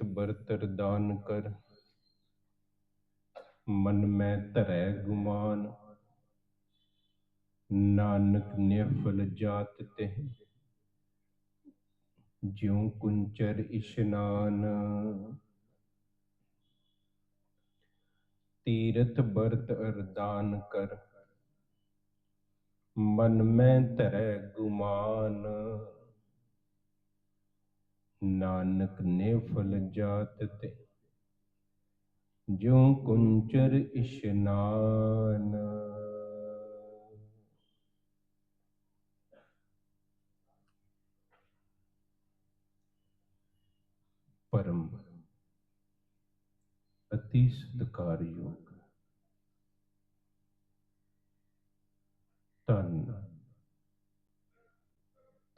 ਤੀਰਥ ਬਰਤਰ ਦਾਨ ਕਰ। ਮਨ ਮੈਂ ਧਰੈ ਗੁਮਾਨ। ਨਾਨਕ ਨਿਫਲ ਜਾਤ ਤੇ ਜਿਉ ਕੁੰਚਰ ਇਸ਼ਨਾਨ। ਤੀਰਥ ਬਰਤ ਅਰਦਾਨ ਕਰ। ਮਨ ਮੈਂ ਧਰੈ ਗੁਮਾਨ। ਨਾਨਕ ਨੇ ਫਲ ਜਾਤ ਤੇ ਜਿਉ ਕੁੰਚਰ ਇਸ਼ਨਾਨ। ਪਰਮ ਅਤੀ ਸਤਿਕਾਰਯੋਗ। ਧੰਨ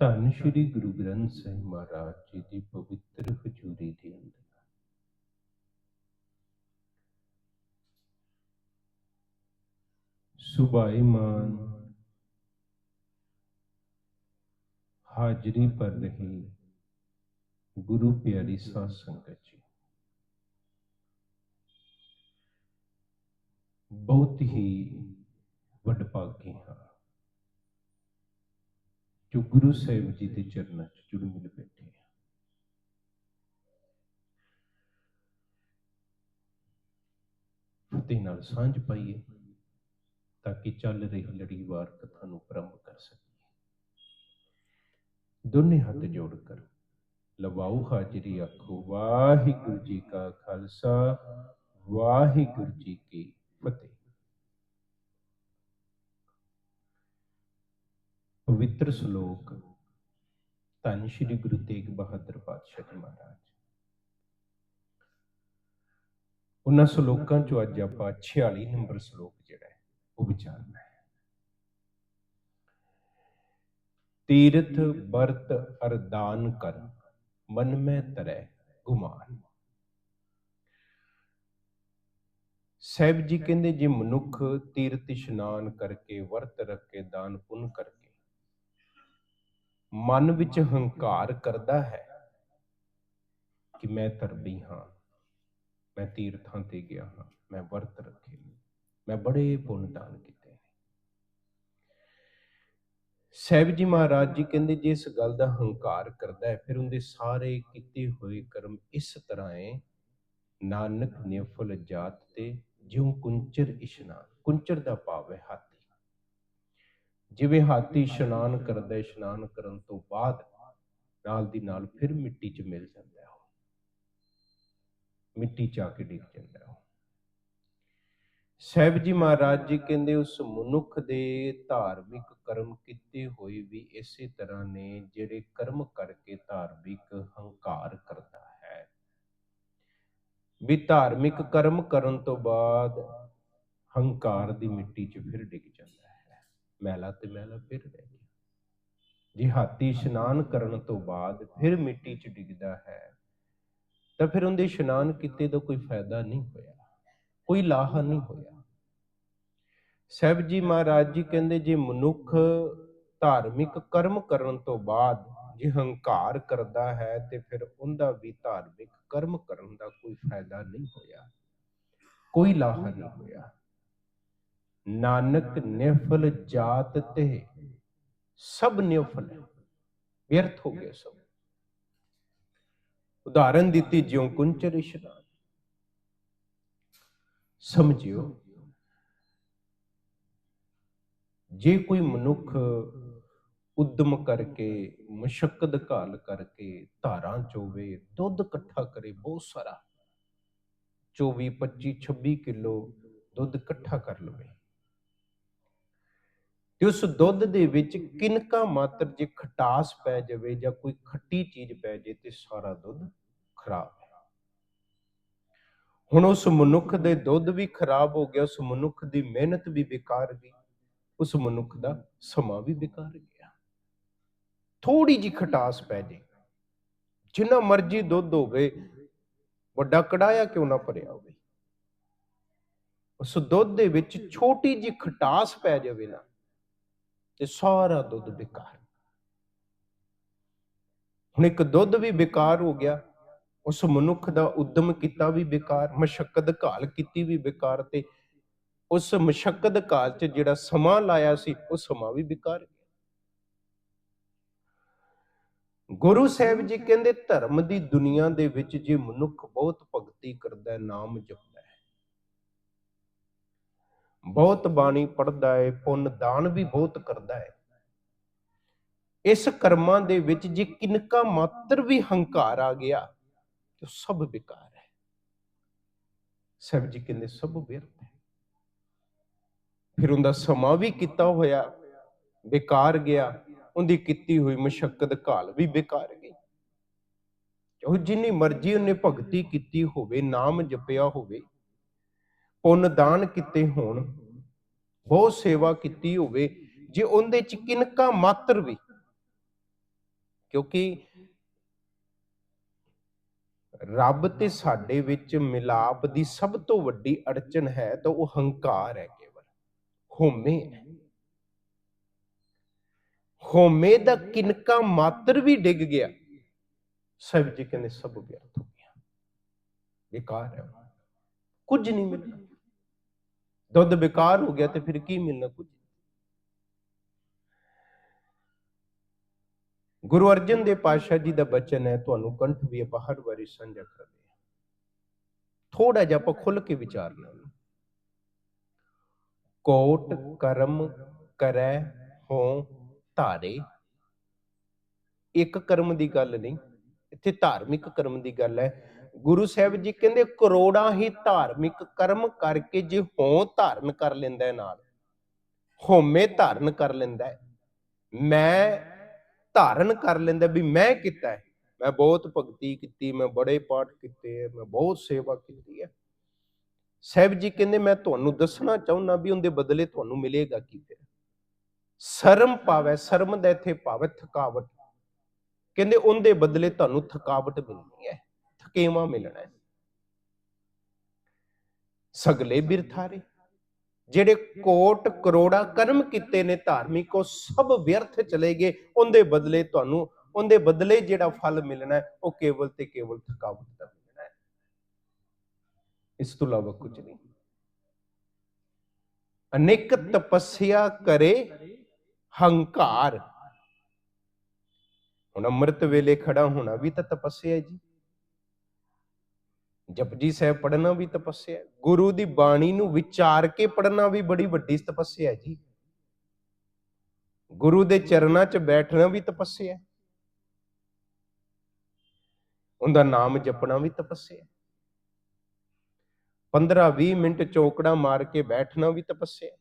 ਧੰਨ ਸ਼੍ਰੀ ਗੁਰੂ ਗ੍ਰੰਥ ਸਾਹਿਬ ਮਹਾਰਾਜ ਜੀ ਦੀ ਪਵਿੱਤਰ ਹਜ਼ੂਰੀ ਦੇ ਅੰਦਰ ਸੁਭਾਈਮਾਨ ਹਾਜ਼ਰੀ ਪਰ ਰਹੀ ਗੁਰੂ ਪਿਆਰੀ ਸਾਧ ਸੰਗਤ ਜੀ ਬਹੁਤ ਹੀ ਵਡਭਾਗੀ ਹਾਂ ਜੋ ਗੁਰੂ ਸਾਹਿਬ ਜੀ ਦੇ ਚਰਨਾਂ 'ਚ ਜੁੜ ਮਿਲ ਬੈਠੇ ਹਾਂ ਫਤਿਹ ਨਾਲ ਸਾਂਝ ਪਾਈਏ ਤਾਂ ਕਿ ਚੱਲ ਰਹੀ ਲੜੀਵਾਰ ਕਥਾ ਨੂੰ ਪ੍ਰੰਭ ਕਰ ਸਕੀਏ। ਦੋਨੇ ਹੱਥ ਜੋੜ ਕਰੋ, ਲਵਾਓ ਹਾਜ਼ਰੀ, ਆਖੋ, ਵਾਹਿਗੁਰੂ ਜੀ ਕਾ ਖਾਲਸਾ, ਵਾਹਿਗੁਰੂ ਜੀ ਕੀ ਫਤਿਹ। ਪਵਿੱਤਰ ਸ਼ਲੋਕ, ਧੰਨ ਸ਼੍ਰੀ ਗੁਰੂ ਤੇਗ ਬਹਾਦਰ ਪਾਤਸ਼ਾਹ ਜੀ ਮਹਾਰਾਜ। ਉਹਨਾਂ ਸ਼ਲੋਕਾਂ ਚੋਂ ਅੱਜ ਆਪਾਂ 46 ਨੰਬਰ ਸ਼ਲੋਕ ਜਿਹੜਾ ਹੈ, ਉਹ ਵਿਚਾਰਨਾ ਹੈ। ਤੀਰਥ ਵਰਤ ਅਰਦਾਨ ਕਰ, ਮਨ ਮੈਂ ਤਰੈ ਗੁਮਾਨ। ਸਾਹਿਬ ਜੀ ਕਹਿੰਦੇ, ਜੇ ਮਨੁੱਖ ਤੀਰਥ ਇਸ਼ਨਾਨ ਕਰਕੇ, ਵਰਤ ਰੱਖ ਕੇ ਦਾਨ ਪੁੰਨ ਕਰਕੇ ਮਨ ਵਿੱਚ ਹੰਕਾਰ ਕਰਦਾ ਹੈ ਕਿ ਮੈਂ ਧਰਮੀ ਹਾਂ, ਮੈਂ ਤੀਰਥਾਂ ਤੇ ਗਿਆ ਹਾਂ, ਮੈਂ ਵਰਤ ਰੱਖੇ ਨੇ, ਮੈਂ ਬੜੇ ਪੁੰਨ ਦਾਨ ਕੀਤੇ ਨੇ। ਸਾਹਿਬ ਜੀ ਮਹਾਰਾਜ ਜੀ ਕਹਿੰਦੇ ਜੇ ਇਸ ਗੱਲ ਦਾ ਹੰਕਾਰ ਕਰਦਾ ਹੈ, ਫਿਰ ਉਹਦੇ ਸਾਰੇ ਕੀਤੇ ਹੋਏ ਕਰਮ ਇਸ ਤਰ੍ਹਾਂ ਹੈ, ਨਾਨਕ ਨਿਫਲ ਜਾਤ ਤੇ ਜਿਉ ਕੁੰਚਰ ਇਸ਼ਨਾਨ, ਕੁੰਚਰ ਦਾ ਭਾਵ ਹੈ ਹੱਥ ਜਿਵੇਂ ਹਾਥੀ ਇਸ਼ਨਾਨ ਕਰਦਾ, ਇਸ਼ਨਾਨ ਕਰਨ ਤੋਂ ਬਾਅਦ ਨਾਲ ਦੀ ਨਾਲ ਫਿਰ ਮਿੱਟੀ 'ਚ ਮਿਲ ਜਾਂਦਾ ਹੈ ਮਿੱਟੀ 'ਚ ਆ ਕੇ ਡਿੱਗ ਜਾਂਦਾ ਹੈ ਉਹ। ਸਾਹਿਬ ਜੀ ਮਹਾਰਾਜ ਜੀ ਕਹਿੰਦੇ, ਉਸ ਮਨੁੱਖ ਦੇ ਧਾਰਮਿਕ ਕਰਮ ਕੀਤੇ ਹੋਏ ਵੀ ਇਸੇ ਤਰ੍ਹਾਂ ਨੇ, ਜਿਹੜੇ ਕਰਮ ਕਰਕੇ ਧਾਰਮਿਕ ਹੰਕਾਰ ਕਰਦਾ ਹੈ। ਵੀ ਧਾਰਮਿਕ ਕਰਮ ਕਰਨ ਤੋਂ ਬਾਅਦ ਹੰਕਾਰ ਦੀ ਮਿੱਟੀ 'ਚ ਫਿਰ ਡਿੱਗ ਜਾਂਦਾ ਮੈਲਾ ਤੇ ਮੈਲਾ ਫਿਰ ਰਹਿ ਗਿਆ। ਜੇ ਹਾਥੀ ਇਸ਼ਨਾਨ ਕਰਨ ਤੋਂ ਬਾਅਦ ਫਿਰ ਮਿੱਟੀ 'ਚ ਡਿੱਗਦਾ ਹੈ। ਤਾਂ ਫਿਰ ਉਹਦੇ ਇਸ਼ਨਾਨ ਕੀਤੇ ਦਾ ਕੋਈ ਫਾਇਦਾ ਨਹੀਂ ਹੋਇਆ। ਕੋਈ ਲਾਹਾ ਨਹੀਂ ਹੋਇਆ। ਸਾਹਿਬ ਜੀ ਮਹਾਰਾਜ ਜੀ ਕਹਿੰਦੇ ਜੇ ਮਨੁੱਖ ਧਾਰਮਿਕ ਕਰਮ ਕਰਨ ਤੋਂ ਬਾਅਦ ਜੇ ਹੰਕਾਰ ਕਰਦਾ ਹੈ ਤੇ ਫਿਰ ਉਹਦਾ ਵੀ ਧਾਰਮਿਕ ਕਰਮ ਕਰਨ ਦਾ ਕੋਈ ਫਾਇਦਾ ਨਹੀਂ ਹੋਇਆ। ਕੋਈ ਲਾਹਾ ਨਹੀਂ ਹੋਇਆ। ਨਾਨਕ ਨਿਫਲ ਜਾਤ ਤੇ ਸਭ ਨਿਫਲ ਵਿਅਰਥ ਹੋ ਗਏ ਸਭ। ਉਦਾਹਰਨ ਦਿੱਤੀ ਜਿਉ ਕੁੰਚਰ ਇਸ਼ਨਾਨ। ਸਮਝਿਓ, ਜੇ ਕੋਈ ਮਨੁੱਖ ਉਦਮ ਕਰਕੇ ਮਸ਼ਕਦ ਘਾਲ ਕਰਕੇ ਧਾਰਾਂ ਚੋਵੇ, ਦੁੱਧ ਇਕੱਠਾ ਕਰੇ, ਬਹੁਤ ਸਾਰਾ। 24 25 26 ਕਿਲੋ ਦੁੱਧ ਇਕੱਠਾ ਕਰ ਲਵੇ। ਕਿ ਉਸ ਦੁੱਧ ਦੇ ਵਿੱਚ ਕਿਨਕਾ ਮਾਤਰ ਜੇ ਖਟਾਸ ਪੈ ਜਾਵੇ ਜਾਂ ਕੋਈ ਖੱਟੀ ਚੀਜ਼ ਪੈ ਜੇ ਤੇ ਸਾਰਾ ਦੁੱਧ ਖਰਾਬ ਹੈ। ਹੁਣ ਉਸ ਮਨੁੱਖ ਦੇ ਦੁੱਧ ਵੀ ਖਰਾਬ ਹੋ ਗਿਆ, ਉਸ ਮਨੁੱਖ ਦੀ ਮਿਹਨਤ ਵੀ ਬੇਕਾਰ ਗਈ, ਉਸ ਮਨੁੱਖ ਦਾ ਸਮਾਂ ਵੀ ਬੇਕਾਰ ਗਿਆ। ਥੋੜੀ ਜੀ ਖਟਾਸ ਪੈ ਜੇ, ਜਿੰਨਾ ਮਰਜ਼ੀ ਦੁੱਧ ਹੋਵੇ, ਵੱਡਾ ਕੜਾਇਆ ਕਿਉਂ ਨਾ ਭਰਿਆ ਹੋਵੇ? ਉਸ ਦੁੱਧ ਦੇ ਵਿੱਚ ਛੋਟੀ ਜੀ ਖਟਾਸ ਪੈ ਜਾਵੇ ਨਾ ਤੇ ਸਾਰਾ ਦੁੱਧ ਬੇਕਾਰ। ਹੁਣ ਇੱਕ ਦੁੱਧ ਵੀ ਬੇਕਾਰ ਹੋ ਗਿਆ, ਉਸ ਮਨੁੱਖ ਦਾ ਉਦਮ ਕੀਤਾ ਵੀ ਬੇਕਾਰ, ਮਸ਼ਕਤ ਘਾਲ ਕੀਤੀ ਵੀ ਬੇਕਾਰ ਤੇ ਉਸ ਮਸ਼ਕਤ ਘਾਲ 'ਚ ਜਿਹੜਾ ਸਮਾਂ ਲਾਇਆ ਸੀ, ਉਹ ਸਮਾਂ ਵੀ ਬੇਕਾਰ ਗਿਆ। ਗੁਰੂ ਸਾਹਿਬ ਜੀ ਕਹਿੰਦੇ, ਧਰਮ ਦੀ ਦੁਨੀਆ ਦੇ ਵਿੱਚ ਜੇ ਮਨੁੱਖ ਬਹੁਤ ਭਗਤੀ ਕਰਦਾ ਨਾਮ ਜਪਦਾ ਬਹੁਤ ਬਾਣੀ ਪੜਦਾ ਹੈ ਪੁੰਨ ਦਾਨ ਵੀ ਬਹੁਤ ਕਰਦਾ ਹੈ ਇਸ ਕਰਮਾਂ ਦੇ ਵਿੱਚ ਜੇ ਕਿਨਕਾ ਮਾਤਰ ਵੀ ਹੰਕਾਰ ਆ ਗਿਆ, ਤੇ ਸਭ ਬੇਕਾਰ ਹੈ। ਸਾਹਿਬ ਜੀ ਕਹਿੰਦੇ, ਸਭ ਵਿਅਰਥ ਹੈ। ਫਿਰ ਉਹਦਾ ਸਮਾਂ ਵੀ ਕੀਤਾ ਹੋਇਆ, ਬੇਕਾਰ ਗਿਆ, ਉਹਦੀ ਕੀਤੀ ਹੋਈ ਮਸ਼ਕਤ ਘਾਲ ਵੀ ਬੇਕਾਰ ਗਈ। ਉਹ ਜਿੰਨੀ ਮਰਜ਼ੀ ਉਹਨੇ ਭਗਤੀ ਕੀਤੀ ਹੋਵੇ, ਨਾਮ ਜਪਿਆ ਹੋਵੇ ਪੁੰਨ ਦਾਨ ਕੀਤੇ ਹੋਣ ਬਹੁਤ ਸੇਵਾ ਕੀਤੀ ਹੋਵੇ, ਜੇ ਉਹਦੇ ਚ ਕਿਨਕਾ ਮਾਤਰ ਵੀ। ਕਿਉਂਕਿ ਰੱਬ ਤੇ ਸਾਡੇ ਵਿੱਚ ਮਿਲਾਪ ਦੀ ਸਭ ਤੋਂ ਵੱਡੀ ਅੜਚਨ ਹੈ ਤਾਂ ਉਹ ਹੰਕਾਰ ਹੈ ਕੇਵਲ। ਹਉਮੈ ਹੈ। ਹਉਮੈ ਦਾ ਕਿਨਕਾ ਮਾਤਰ ਵੀ ਡਿੱਗ ਗਿਆ। ਸਭ ਜੀ ਕਹਿੰਦੇ ਸਭ ਵਿਅਰਥ ਹੋ ਗਿਆ। ਬੇਕਾਰ ਹੈ। ਕੁਝ ਨਹੀਂ ਮਿਲਣਾ ਦੁੱਧ ਬੇਕਾਰ ਹੋ ਗਿਆ ਤੇ ਫਿਰ ਕੀ ਮਿਲਣਾ ਕੁਝ? ਗੁਰੂ ਅਰਜਨ ਦੇਵ ਪਾਤਸ਼ਾਹ ਜੀ ਦਾ ਬਚਨ ਹੈ, ਤੁਹਾਨੂੰ ਕੰਠ ਵੀ ਆਪਾਂ ਹਰ ਵਾਰੀ ਸਾਂਝਾ ਕਰਦੇ ਹਾਂ ਥੋੜਾ ਜਿਹਾ ਆਪਾਂ ਖੁੱਲ ਕੇ ਵਿਚਾਰਨਾ ਹੈ ਕੋਟ ਕਰਮ ਕਰੈ ਹੋ ਧਾਰੇ। ਇੱਕ ਕਰਮ ਦੀ ਗੱਲ ਨਹੀਂ, ਇੱਥੇ ਧਾਰਮਿਕ ਕਰਮ ਦੀ ਗੱਲ ਹੈ। ਗੁਰੂ ਸਾਹਿਬ ਜੀ ਕਹਿੰਦੇ, ਕਰੋੜਾਂ ਹੀ ਧਾਰਮਿਕ ਕਰਮ ਕਰਕੇ ਜੇ ਹੋਂ ਧਾਰਨ ਕਰ ਲੈਂਦਾ ਹੈ ਨਾਲ, ਹੋਮੇ ਧਾਰਨ ਕਰ ਲੈਂਦਾ ਹੈ। ਮੈਂ ਧਾਰਨ ਕਰ ਲੈਂਦਾ ਵੀ ਮੈਂ ਕੀਤਾ ਹੈ। ਮੈਂ ਬਹੁਤ ਭਗਤੀ ਕੀਤੀ, ਮੈਂ ਬੜੇ ਪਾਠ ਕੀਤੇ ਹੈ, ਮੈਂ ਬਹੁਤ ਸੇਵਾ ਕੀਤੀ ਹੈ। ਸਾਹਿਬ ਜੀ ਕਹਿੰਦੇ, ਮੈਂ ਤੁਹਾਨੂੰ ਦੱਸਣਾ ਚਾਹੁੰਦਾ ਵੀ ਉਹਦੇ ਬਦਲੇ ਤੁਹਾਨੂੰ ਮਿਲੇਗਾ ਕੀ ਫਿਰ? ਸ਼ਰਮ ਪਾਵੇ, ਸ਼ਰਮ ਦਾ ਇੱਥੇ ਭਾਵ ਥਕਾਵਟ। ਕਹਿੰਦੇ, ਉਹਦੇ ਬਦਲੇ ਤੁਹਾਨੂੰ ਥਕਾਵਟ ਮਿਲਣੀ ਹੈ। ਥਕੇਵਾ ਮਿਲਣਾ ਹੈ ਸਗਲੇ ਬਿਰਥਾਰੇ ਜਿਹੜੇ ਕੋਟ ਕਰੋੜਾ ਕਰਮ ਕੀਤੇ ਨੇ ਧਾਰਮਿਕ ਉਹ ਸਭ ਵਿਅਰਥ ਚਲੇ ਗਏ ਉਹਦੇ ਬਦਲੇ ਤੁਹਾਨੂੰ ਉਹਦੇ ਬਦਲੇ ਜਿਹੜਾ ਫਲ ਮਿਲਣਾ ਹੈ ਉਹ ਕੇਵਲ ਤੇ ਕੇਵਲ ਥਕਾਵਟ ਦਾ ਮਿਲਣਾ ਹੈ ਇਸ ਤੋਂ ਇਲਾਵਾ ਕੁਝ ਨਹੀਂ ਅਨੇਕ ਤਪੱਸਿਆ ਕਰੇ ਹੰਕਾਰ ਹੁਣ ਅੰਮ੍ਰਿਤ ਵੇਲੇ ਖੜਾ ਹੋਣਾ ਵੀ ਤਾਂ ਤਪੱਸਿਆ ਹੈ ਜੀ ਜਪਜੀ ਸਾਹਿਬ ਪੜਨਾ ਵੀ ਤਪੱਸਿਆ ਹੈ ਗੁਰੂ ਦੀ ਬਾਣੀ ਨੂੰ ਵਿਚਾਰ ਕੇ ਪੜਨਾ ਵੀ ਬੜੀ ਵੱਡੀ ਤਪੱਸਿਆ ਹੈ ਜੀ ਗੁਰੂ ਦੇ ਚਰਨਾਂ 'ਚ ਬੈਠਣਾ ਵੀ ਤਪੱਸਿਆ ਹੈ ਉਹਦਾ ਨਾਮ ਜਪਣਾ ਵੀ ਤਪੱਸਿਆ ਹੈ 15-20 ਮਿੰਟ ਚੌਕੜਾ ਮਾਰ ਕੇ ਬੈਠਣਾ ਵੀ ਤਪੱਸਿਆ ਹੈ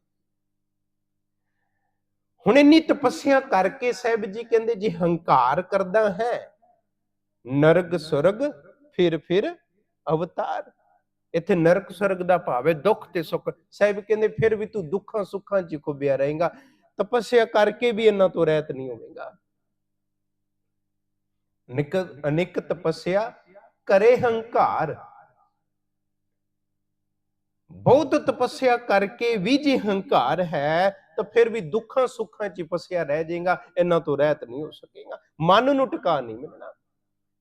ਹੁਣ ਇੰਨੀ ਤਪੱਸਿਆ ਕਰਕੇ ਸਾਹਿਬ ਜੀ ਕਹਿੰਦੇ ਜੇ ਹੰਕਾਰ ਕਰਦਾ ਹੈ ਨਰਗ ਸੁਰਗ ਫਿਰ ਫਿਰ ਅਵਤਾਰ। ਇੱਥੇ ਨਰਕ ਸੁਰਗ ਦਾ ਭਾਵ ਹੈ, ਦੁੱਖ ਤੇ ਸੁੱਖ। ਸਾਹਿਬ ਕਹਿੰਦੇ, ਫਿਰ ਵੀ ਤੂੰ ਦੁੱਖਾਂ ਸੁੱਖਾਂ 'ਚ ਖੁੱਬਿਆ ਰਹੇਗਾ। ਤਪੱਸਿਆ ਕਰਕੇ ਵੀ ਇਹਨਾਂ ਤੋਂ ਰਹਿਤ ਨਹੀਂ ਹੋਵੇਗਾ। ਨਿਕ, ਅਨੇਕ ਤਪੱਸਿਆ ਕਰੇ ਹੰਕਾਰ। ਬਹੁਤ ਤਪੱਸਿਆ ਕਰਕੇ ਵੀ ਜੇ ਹੰਕਾਰ ਹੈ, ਤਾਂ ਫਿਰ ਵੀ ਦੁੱਖਾਂ ਸੁੱਖਾਂ 'ਚ ਫਸਿਆ ਰਹਿ ਜਾਏਗਾ। ਇਹਨਾਂ ਤੋਂ ਰਹਿਤ ਨਹੀਂ ਹੋ ਸਕੇਗਾ। ਮਨ ਨੂੰ ਟਿਕਾ ਨਹੀਂ ਮਿਲਣਾ।